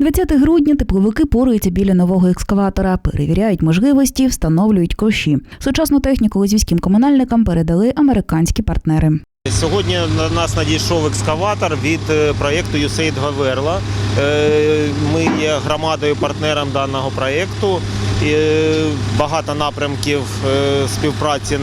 20 грудня тепловики поруються біля нового екскаватора, перевіряють можливості, встановлюють коші. Сучасну техніку лозівським комунальникам передали американські партнери. Сьогодні на нас надійшов екскаватор від е, проєкту USAID Гаверла. Е, Ми є громадою партнером даного проєкту. Е, Багато напрямків співпраці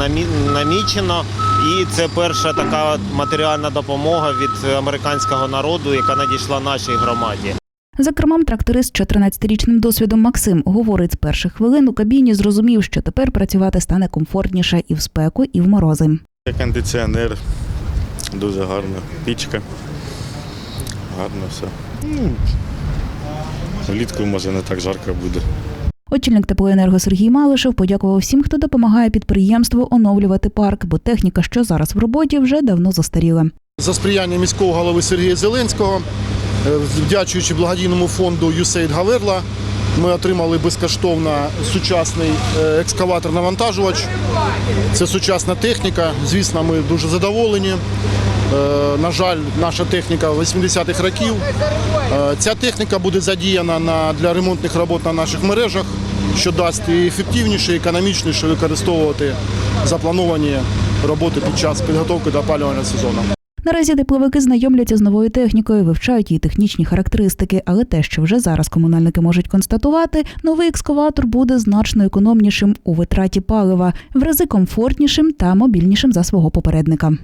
намічено. І це перша така матеріальна допомога від американського народу, яка надійшла нашій громаді. За кермом тракторист 14-річним досвідом Максим говорить, з перших хвилин у кабіні зрозумів, що тепер працювати стане комфортніше і в спеку, і в морози. Кондиціонер, дуже гарно. Пічка. Гарно все. Ну, влітку може не так жарко буде. Очільник теплоенерго Сергій Малишев подякував всім, хто допомагає підприємству оновлювати парк, бо техніка, що зараз в роботі, вже давно застаріла. За сприяння міського голови Сергія Зеленського, вдячуючи благодійному фонду USAID Гаверла, ми отримали безкоштовно сучасний е, екскаватор-навантажувач. Це сучасна техніка. Звісно, ми дуже задоволені. Е, На жаль, наша техніка 80-х років. Е, Ця техніка буде задіяна для ремонтних робот на наших мережах, що дасть і ефективніше, і економічніше використовувати заплановані роботи під час підготовки до опалювального сезону. Наразі тепловики знайомляться з новою технікою, вивчають її технічні характеристики, але те, що вже зараз комунальники можуть констатувати, новий екскаватор буде значно економнішим у витраті палива, в рази комфортнішим та мобільнішим за свого попередника.